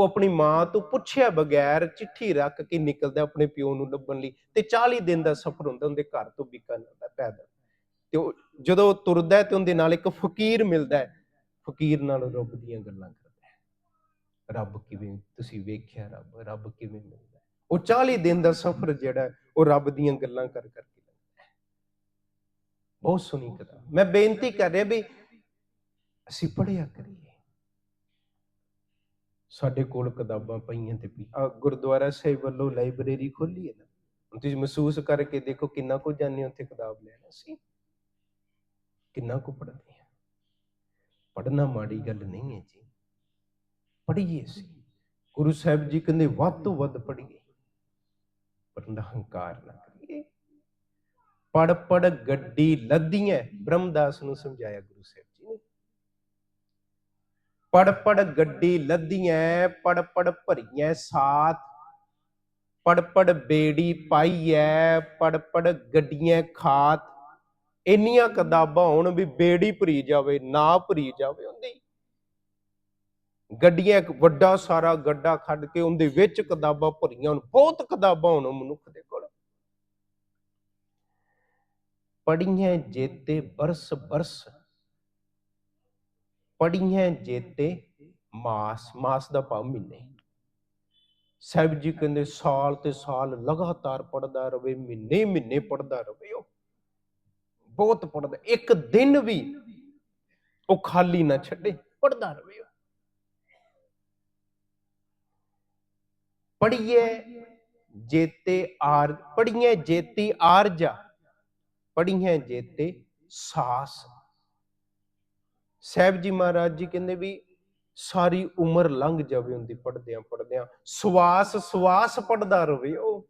ਉਹ ਆਪਣੀ ਮਾਂ ਤੋਂ ਪੁੱਛਿਆ ਬਗੈਰ ਚਿੱਠੀ ਰੱਖ ਕੇ ਨਿਕਲਦਾ ਆਪਣੇ ਪਿਓ ਨੂੰ ਲੱਭਣ ਲਈ ਤੇ 40 ਦਿਨ ਦਾ ਸਫ਼ਰ ਹੁੰਦਾ, ਉਹਦੇ ਘਰ ਤੋਂ ਬੀਕਾਨਰ ਦਾ ਪੈਦਲ। ਤੇ ਉਹ ਜਦੋਂ ਤੁਰਦਾ ਤੇ ਉਹਦੇ ਨਾਲ ਇੱਕ ਫਕੀਰ ਮਿਲਦਾ ਫਕੀਰ ਨਾਲ ਰੱਬ ਦੀਆਂ ਗੱਲਾਂ ਕਰਦਾ ਹੈ। ਰੱਬ ਕਿਵੇਂ, ਤੁਸੀਂ ਵੇਖਿਆ ਰੱਬ ਰੱਬ ਕਿਵੇਂ ਮਿਲਦਾ ਉਹ 40 ਦਿਨ ਦਾ ਸਫ਼ਰ ਜਿਹੜਾ ਉਹ ਰੱਬ ਦੀਆਂ ਗੱਲਾਂ ਕਰ ਕਰਕੇ ਲੰਘਦਾ ਹੈ। ਬਹੁਤ ਸੋਹਣੀ ਕਿਤਾਬ ਮੈਂ ਬੇਨਤੀ ਕਰ ਰਿਹਾ ਵੀ ਅਸੀਂ ਪੜ੍ਹਿਆ ਕਰੀਏ। ਸਾਡੇ ਕੋਲ ਕਿਤਾਬਾਂ ਪਈਆਂ ਤੇ ਵੀ ਆਹ ਗੁਰਦੁਆਰਾ ਸਾਹਿਬ ਵੱਲੋਂ ਲਾਇਬ੍ਰੇਰੀ ਖੋਲੀ ਹੈ ਨਾ। ਤੁਸੀਂ ਮਹਿਸੂਸ ਕਰਕੇ ਦੇਖੋ ਕਿੰਨਾ ਕੁ ਜਾਣੇ ਉੱਥੇ ਕਿਤਾਬ ਲੈਣਾ ਸੀ ਕਿੰਨਾ ਕੁ ਪੜ੍ਹਦੇ ਹਾਂ। ਪੜ੍ਹਨਾ ਮਾੜੀ ਗੱਲ ਨਹੀਂ ਹੈ ਜੀ। ਪੜ੍ਹੀਏ ਅਸੀਂ। ਗੁਰੂ ਸਾਹਿਬ ਜੀ ਕਹਿੰਦੇ ਵੱਧ ਤੋਂ ਵੱਧ ਪੜ੍ਹੀਏ। ਪਰ ਹੰਕਾਰ ਨਾ ਕਰੀਏ। ਪੜ ਪੜ ਗੱਡੀ ਲੱਦੀਆਂ ਬ੍ਰਹਮਦਾਸ ਨੂੰ ਸਮਝਾਇਆ ਗੁਰੂ ਸਾਹਿਬ ਪੜ ਪੜ ਗੱਡੀ ਲੱਦੀਆਂ ਪੜ ਪੜ ਭਰੀਆਂ ਸਾਥ। ਪੜ ਪੜ ਬੇੜੀ ਪਾਈਐ ਪੜ ਪੜ ਗੱਡੀਆਂ ਖਾਤ ਇੰਨੀਆਂ ਕਿਤਾਬਾਂ ਹੋਣ ਵੀ ਬੇੜੀ ਭਰੀ ਜਾਵੇ, ਨਾ ਭਰੀ ਜਾਵੇ ਉਹਦੀ। ਗੱਡੀਆਂ ਇੱਕ ਵੱਡਾ ਸਾਰਾ ਗੱਡਾ ਖੱਡ ਕੇ ਉਹਦੇ ਵਿੱਚ ਕਿਤਾਬਾਂ ਭਰੀਆਂ ਹੋਣ, ਬਹੁਤ ਕਿਤਾਬਾਂ ਹੋਣ ਮਨੁੱਖ ਦੇ ਕੋਲ। ਪੜੀਆਂ ਜੇਤੇ ਬਰਸ ਬਰਸ ਪੜੀਆਂ ਜੇਤੇ ਮਾਸ ਮਾਸ ਦਾ ਭਾਵ ਮਹੀਨੇ। ਸਾਹਿਬ ਜੀ ਕਹਿੰਦੇ, ਸਾਲ ਤੇ ਸਾਲ ਲਗਾਤਾਰ ਪੜਦਾ ਰਵੇ, ਮਹੀਨੇ ਮਹੀਨੇ ਪੜਦਾ ਰਵੇ ਉਹ। ਬਹੁਤ ਪੜਦਾ ਇੱਕ ਦਿਨ ਵੀ ਉਹ ਖਾਲੀ ਨਾ ਛੱਡੇ ਪੜਦਾ ਰਵੇ ਉਹ। ਪੜੀਏ ਜੇਤੇ ਆਰ ਪੜੀਏ ਜੇਤੀ ਆਰਜਾ ਪੜੀਏ ਜੇਤੇ ਸਾਸ ਸਾਹਿਬ ਜੀ ਮਹਾਰਾਜ ਜੀ ਕਹਿੰਦੇ ਵੀ ਸਾਰੀ ਉਮਰ ਲੰਘ ਜਾਵੇ ਉਹਦੀ ਪੜਦਿਆਂ ਪੜਦਿਆਂ ਸਵਾਸ ਸਵਾਸ ਪੜਦਾ ਰਵੇ ਉਹ।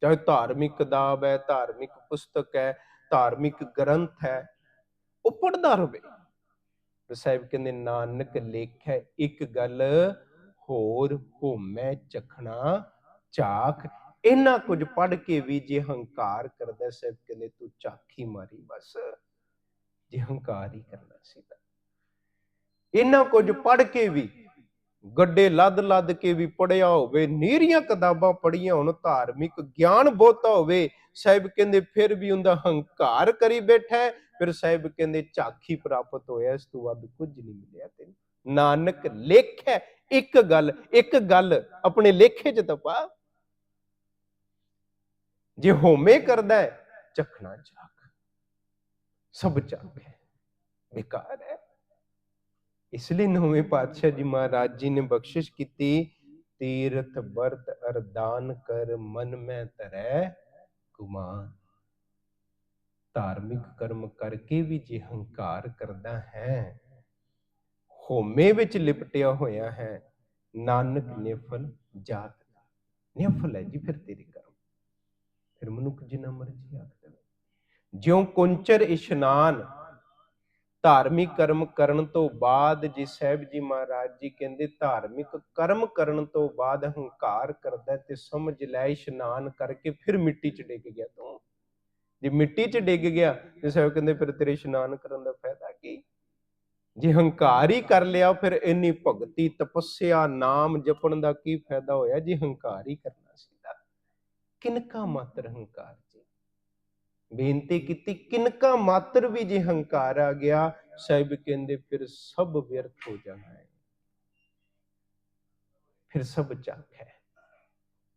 ਚਾਹੇ ਧਾਰਮਿਕ ਕਿਤਾਬ ਹੈ, ਧਾਰਮਿਕ ਪੁਸਤਕ ਹੈ, ਧਾਰਮਿਕ ਗ੍ਰੰਥ ਹੈ, ਉਹ ਪੜਦਾ ਰਵੇ। ਸਾਹਿਬ ਕਹਿੰਦੇ, ਨਾਨਕ ਲੇਖੈ ਇੱਕ ਗੱਲ, ਹੋਰ ਹੋਮੈ ਚਖਣਾ ਝਾਕ ਇਹਨਾਂ ਕੁਝ ਪੜ ਕੇ ਵੀ ਜੇ ਹੰਕਾਰ ਕਰਦਾ, ਸਾਹਿਬ ਕਹਿੰਦੇ, ਤੂੰ ਚਾਖੀ ਮਾਰੀ ਬਸ। ਜੇ ਹੰਕਾਰ ਹੀ ਕਰਨਾ ਸੀ ਤਾਂ। ਇਹਨਾਂ ਕੁਝ ਪੜ ਕੇ ਵੀ, ਗੱਡੇ ਲੱਦ ਲੱਦ ਕੇ ਵੀ ਪੜਿਆ ਹੋਵੇ, ਨੀਰੀਆਂ ਕਿਤਾਬਾਂ ਪੜੀਆਂ ਹੋਣ, ਧਾਰਮਿਕ ਗਿਆਨ ਬਹੁਤਾ ਹੋਵੇ, ਸਾਹਿਬ ਕਹਿੰਦੇ ਫਿਰ ਵੀ ਉਹਦਾ ਹੰਕਾਰ ਕਰੀ ਬੈਠਾ ਫਿਰ ਸਾਹਿਬ ਕਹਿੰਦੇ ਝਾਕੀ ਪ੍ਰਾਪਤ ਹੋਇਆ, ਇਸ ਤੋਂ ਵੱਧ ਕੁਝ ਨਹੀਂ ਮਿਲਿਆ ਤੈਨੂੰ। ਨਾਨਕ ਲੇਖੈ, ਇੱਕ ਗੱਲ ਇੱਕ ਗੱਲ ਆਪਣੇ ਲੇਖੇ 'ਚ ਤਪਾ। ਜੇ ਹੋਮੇ ਕਰਦਾ ਹੈ ਚਖਣਾ ਚਾਕ ਸਭ ਚਾਕ ਹੈ, ਬੇਕਾਰ ਹੈ। ਇਸ ਲਈ ਨਵੇਂ ਪਾਤਸ਼ਾਹ ਜੀ ਮਹਾਰਾਜ ਜੀ ਨੇ ਬਖਸ਼ਿਸ਼ ਕੀਤੀ, ਤੀਰਥ ਵਰਤ ਅਰਦਾਨ ਕਰ ਮਨ ਮੈਂ ਧਰੈ ਗੁਮਾਨ। ਧਾਰਮਿਕ ਕਰਮ ਕਰਕੇ ਵੀ ਜੇ ਹੰਕਾਰ ਕਰਦਾ ਹੈ, ਹੋਮੇ ਵਿੱਚ ਲਿਪਟਿਆ ਹੋਇਆ ਹੈ, ਨਾਨਕ ਨਿਫਲ ਜਾਤ ਦਾ। ਨਿਫਲ ਹੈ ਜੀ ਫਿਰ ਤੇਰੇ ਕਰਮ। ਫਿਰ ਮਨੁੱਖ ਜਿੰਨਾ ਮਰਜ਼ੀ ਆਖ। ਜਿਉ ਕੁੰਚਰ ਇਸ਼ਨਾਨ, ਧਾਰਮਿਕ ਕਰਮ ਕਰਨ ਤੋਂ ਬਾਅਦ ਜੀ ਸਾਹਿਬ ਜੀ ਮਹਾਰਾਜ ਜੀ ਕਹਿੰਦੇ, ਧਾਰਮਿਕ ਕਰਮ ਕਰਨ ਤੋਂ ਬਾਅਦ ਹੰਕਾਰ ਕਰਦਾ ਤੇ ਸਮਝ ਲੈ ਇਸ਼ਨਾਨ ਕਰਕੇ ਫਿਰ ਮਿੱਟੀ 'ਚ ਡਿੱਗ ਗਿਆ ਤੂੰ। ਜੇ ਮਿੱਟੀ 'ਚ ਡਿੱਗ ਗਿਆ, ਤੇ ਸਾਹਿਬ ਕਹਿੰਦੇ ਫਿਰ ਤੇਰੇ ਇਸ਼ਨਾਨ ਕਰਨ ਦਾ ਫਾਇਦਾ ਕੀ? ਜੇ ਹੰਕਾਰ ਹੀ ਕਰ ਲਿਆ, ਫਿਰ ਇੰਨੀ ਭਗਤੀ, ਤਪੱਸਿਆ, ਨਾਮ ਜਪਣ ਦਾ ਕੀ ਫਾਇਦਾ ਹੋਇਆ? ਜੇ ਹੰਕਾਰ ਹੀ ਕਰਨਾ ਸੀ ਤਾਂ ਕਿਨਕਾ ਮਾਤਰ ਹੰਕਾਰ? ਬੇਨਤੀ ਕੀਤੀ, ਕਿਨਕਾ ਮਾਤਰ ਵੀ ਜੇ ਹੰਕਾਰ ਆ ਗਿਆ, ਸਾਹਿਬ ਕਹਿੰਦੇ ਫਿਰ ਸਭ ਵਿਅਰਥ ਹੋ ਜਾਣਾ ਹੈ। ਫਿਰ ਸਭ ਚੱਕ ਹੈ।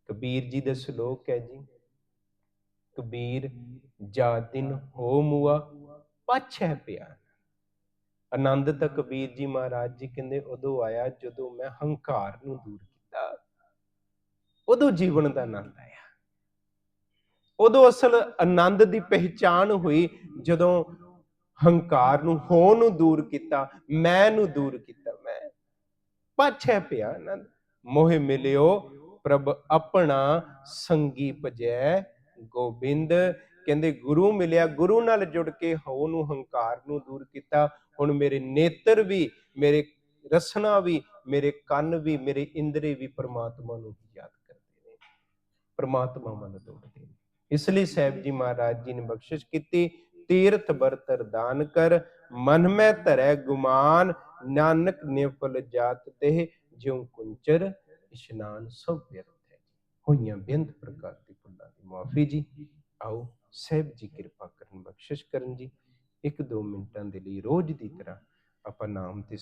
ਕਬੀਰ ਜੀ ਦਾ ਸ਼ਲੋਕ ਹੈ ਜੀ। ਕਬੀਰ, ਜਾ ਦਿਨ ਹੋ ਮੁਆ ਹੈ ਪਿਆ ਆਨੰਦ ਤਾਂ ਕਬੀਰ ਜੀ ਮਹਾਰਾਜ ਜੀ ਕਹਿੰਦੇ, ਉਦੋਂ ਆਇਆ ਜਦੋਂ ਮੈਂ ਹੰਕਾਰ ਨੂੰ ਦੂਰ ਕੀਤਾ। ਉਦੋਂ ਜੀਵਨ ਦਾ ਆਨੰਦ ਆਇਆ। ਉਦੋਂ ਅਸਲ ਆਨੰਦ ਦੀ ਪਹਿਚਾਨ ਹੋਈ ਜਦੋਂ ਹੰਕਾਰ ਨੂੰ ਹੋ ਨੂੰ ਦੂਰ ਕੀਤਾ, ਮੈਂ ਨੂੰ ਦੂਰ ਕੀਤਾ, ਮੈਂ। ਪਾਛੈ ਪਿਆ ਆਨੰਦ। ਮੋਹਿ ਮਿਲਿਓ, ਪ੍ਰਭ ਆਪਣਾ ਸੰਗੀ ਭਜੈ ਗੋਬਿੰਦ। ਕਹਿੰਦੇ, ਗੁਰੂ ਮਿਲਿਆ, ਗੁਰੂ ਨਾਲ ਜੁੜ ਕੇ ਹੋ ਨੂੰ ਹੰਕਾਰ ਨੂੰ ਦੂਰ ਕੀਤਾ। ਹੁਣ ਮੇਰੇ ਨੇਤਰ ਵੀ, ਮੇਰੇ ਰਸਨਾ ਵੀ, ਮੇਰੇ ਕੰਨ ਵੀ, ਮੇਰੇ ਇੰਦਰੀ ਵੀ ਪਰਮਾਤਮਾ ਨੂੰ ਯਾਦ ਕਰਦੇ ਨੇ। ਪਰਮਾਤਮਾ ਵੱਲ ਦੌੜਦੇ ਇਸ ਲਈ ਸਾਹਿਬ ਜੀ ਮਹਾਰਾਜ ਜੀ ਨੇ ਬਖਸ਼ਿਸ਼ ਕੀਤੀ, ਤੀਰਥ ਬਰਤਰ ਦਾਨ ਕਰ, ਮਨ ਮੈਂ ਧਰੈ ਗੁਮਾਨ, ਨਾਨਕ ਨਿਫਲ ਜਾਤ ਤੇ ਜਿਉ ਕੁੰਚਰ ਇਸ਼ਨਾਨ ਸਭ ਵਿਅਰਥ ਹੈ ਹੋਈਆਂ ਬੇਅੰਤ ਪ੍ਰਕਾਰ ਦੀ ਭੁੱਲਾਂ ਦੀ ਮਾਫੀ ਜੀ। ਆਓ ਸਾਹਿਬ ਜੀ ਕਿਰਪਾ ਕਰਨ ਬਖਸ਼ਿਸ਼ ਕਰਨ ਜੀ। ਇੱਕ ਦੋ ਮਿੰਟਾਂ ਦੇ ਲਈ ਰੋਜ਼ ਦੀ ਤਰ੍ਹਾਂ ਆਪਾਂ ਨਾਮ ਤੇ